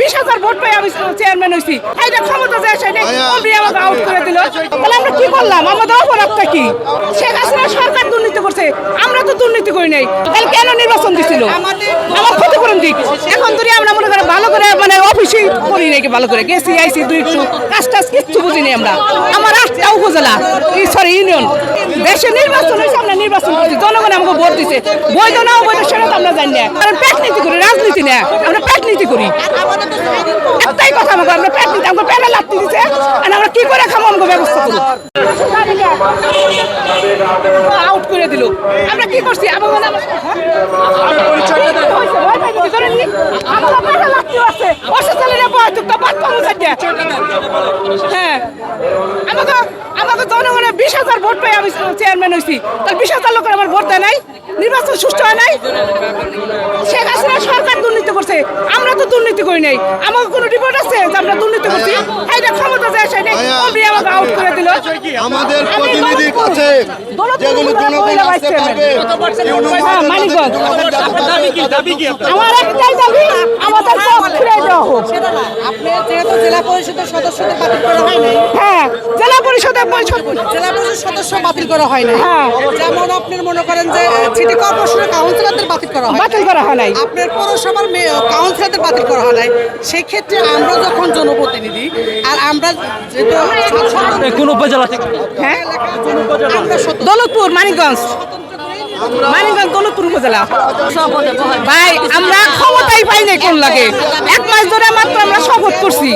বিশ হাজার ভোট পেয়ে আমি চেয়ারম্যান হয়েছি। এইটা ক্ষমতা যায় সেটা আমাকে আউট করে দিল। তাহলে আমরা কি করলাম? আমাদের অপরাধটা কি? শেখ হাসিনা সরকার দুর্নীতি করছে। আমরা তো দুর্নীতি করি নাই। তাহলে কেন নির্বাচন দিছিল? আমার ক্ষতিপূরণ দিক। এখন ধরে আমরা ভালো করে মানে অফিসে করি নাকি ভালো করে। গেছি আইসি দুই একটু কাজ টাজ কিচ্ছু বুঝিনি আমরা। আমার আটটা উপজেলা সরি ইউনিয়ন দেশে নির্বাচন হয়েছে, আমরা নির্বাচন করছি। জনগণ আমাকে ভোট দিছে। বৈধ না অবৈধ সেটা তো আমরা জানি না। কারণ প্যাটনীতি করি, রাজনীতি না। আমরা প্যাটনীতি করি। একটাই কথা আমাকে, আমরা প্যাটনীতি, আমাকে প্যানে লাগতে দিছে। আর আমরা কি করে খাব আমাকে ব্যবস্থা করব আউট করে দিল। আমরা কি করছি? আমাকে না- আমাকে প্যানে লাগতে আছে অসুস্থ বয়স তো বাদ হ্যাঁ আমাকে আমাকে জনগণের বিশ হাজার ভোট পেয়ে আমি চেয়ারম্যান হয়েছি। তাহলে বিশ হাজার লোকের আমার ভোট দেয় নাই? নির্বাচন সুষ্ঠু হয় নাই? শেখ হাসিনা সরকার দুর্নীতি করছে। আমরা তো দুর্নীতি করি নাই। আমাকে কোনো রিপোর্ট আছে যে আমরা দুর্নীতি করছি? এইটা ক্ষমতা যায় সেটা আমাকে আউট করে দিল। আমাদের প্রতিনিধি পারবে। হ্যাঁ। আমার একটাই দাবি আমাদের পথ ফিরে দেওয়া হোক। সেটা না আপনি যেহেতু জেলা পরিষদের সদস্যদের বাতিল করা হয় নাই হ্যাঁ জেলা পরিষদের পরিষদ জেলা পরিষদ সদস্য বাতিল করা হয় নাই। হ্যাঁ। যেমন আপনি মনে করেন যে সিটি কর্পোরেশনের কাউন্সিলরদের বাতিল করা হয় বাতিল করা হয় নাই। আপনার পৌরসভার কাউন্সিলরদের বাতিল করা হয় নাই। সেই ক্ষেত্রে আমরা যখন জনপ্রতিনিধি আর আমরা কোন উপজেলা থেকে? হ্যাঁ দৌলতপুর মানিকগঞ্জ। মানিকগঞ্জ দৌলতপুর উপজেলা। ভাই আমরা ক্ষমতাই পাই নাই কোন লাগে। এক মাস ধরে মাত্র আমরা শপথ করছি।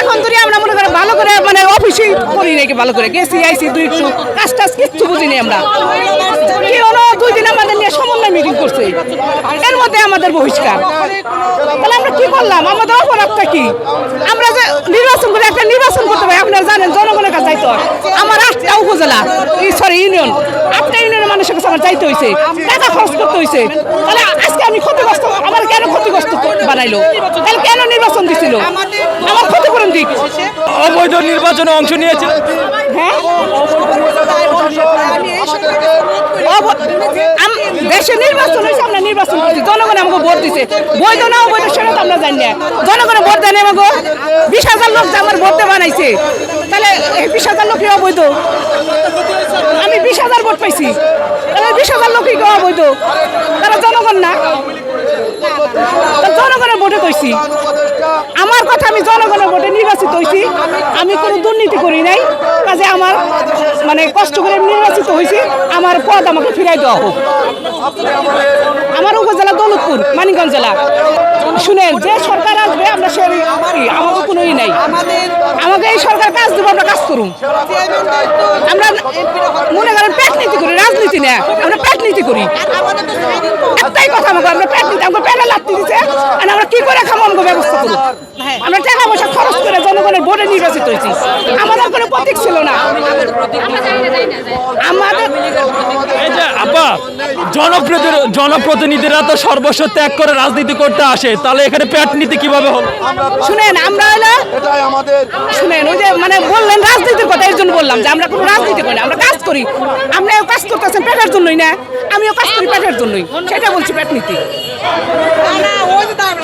এখন ধরে আমরা মনে করি ভালো করে মানে অফিসে করি নাকি ভালো করে। গেছি আইসি দুই একটু কাজ টাজ কিচ্ছু বুঝিনি আমরা। দুই দিন আমাদের নিয়ে সমন্বয় মিটিং করছে। এর মধ্যে আমাদের বহিষ্কার। তাহলে আমরা কি করলাম? আমাদের অপরাধটা কি? আমরা যে নির্বাচন করে একটা নির্বাচন করতে পারি আপনারা জানেন জনগণের কাছে যাইতে হয়। আমার আটটা উপজেলা সরি ইউনিয়ন আটটা ইউনিয়নের মানুষের কাছে আমার যাইতে হয়েছে টাকা খরচ করতে হয়েছে তাহলে আজকে আমি ক্ষতিগ্রস্ত আমার কেন ক্ষতিগ্রস্ত বানাইলো? তাহলে কেন নির্বাচন দিছিল? আমার ক্ষতিপূরণ দিক। অবৈধ নির্বাচনে অংশ নিয়েছিল হ্যাঁ আমি এই সরকারকে অনুরোধ করি, অব- আম- দেশে নির্বাচন নির্বাচন করছি জনগণ আমাকে ভোট দিছে। বৈধ না অবৈধ সেটা তো আমরা জানি না। জনগণে ভোট দেয় আমাকে। বিশ হাজার লোক আমার ভোট বানাইছে, তাহলে বিশ হাজার লোকই অবৈধ? আমি বিশ হাজার ভোট পাইছি। তাহলে বিশ হাজার লোকই অবৈধ? তারা জনগণ না। জনগণের ভোটে তৈছি আমার কথা আমি জনগণের ভোটে নির্বাচিত হয়েছি আমি কোনো দুর্নীতি করি নাই। কাজে আমার মানে কষ্ট করে নির্বাচিত হয়েছি আমার পদ আমাকে ফিরাই দেওয়া হোক। আমার উপজেলা দৌলতপুর, মানিকগঞ্জ জেলা। শুনেন, যে সরকার আসবে, আমরা সে আমাকে কোনো ই নাই। আমাকে এই সরকার কাজ দেবো, আমরা কাজ করুন আমরা মনে করেন প্যাটনীতি করি, রাজনীতি না। আমরা প্যাটনীতি করি। কথা আমরা আর আমরা কি করে ব্যবস্থা আমরা টাকা পয়সা খরচ করে জনগণের ভোটে নির্বাচিত হয়েছি। আমাদের কোনো প্রতীক ছিল না আমাদের এই যে আপা জনপ্রতিনিধি জনপ্রতিনিধিরা তো সর্বস্ব ত্যাগ করে রাজনীতি করতে আসে। তাহলে এখানে প্যাট নীতি কীভাবে হলো শুনেন আমরা হলো এটাই আমাদের শুনেন ওই যে মানে বললেন রাজনীতির কথা এর জন্য বললাম যে আমরা কোনো রাজনীতি করি না আমরা কাজ করি। আপনিও কাজ করতেছেন পেটের জন্যই না আমিও কাজ করি পেটের জন্যই। সেটা বলছি প্যাট নীতি। না, ওই যে দাঁড়ানো।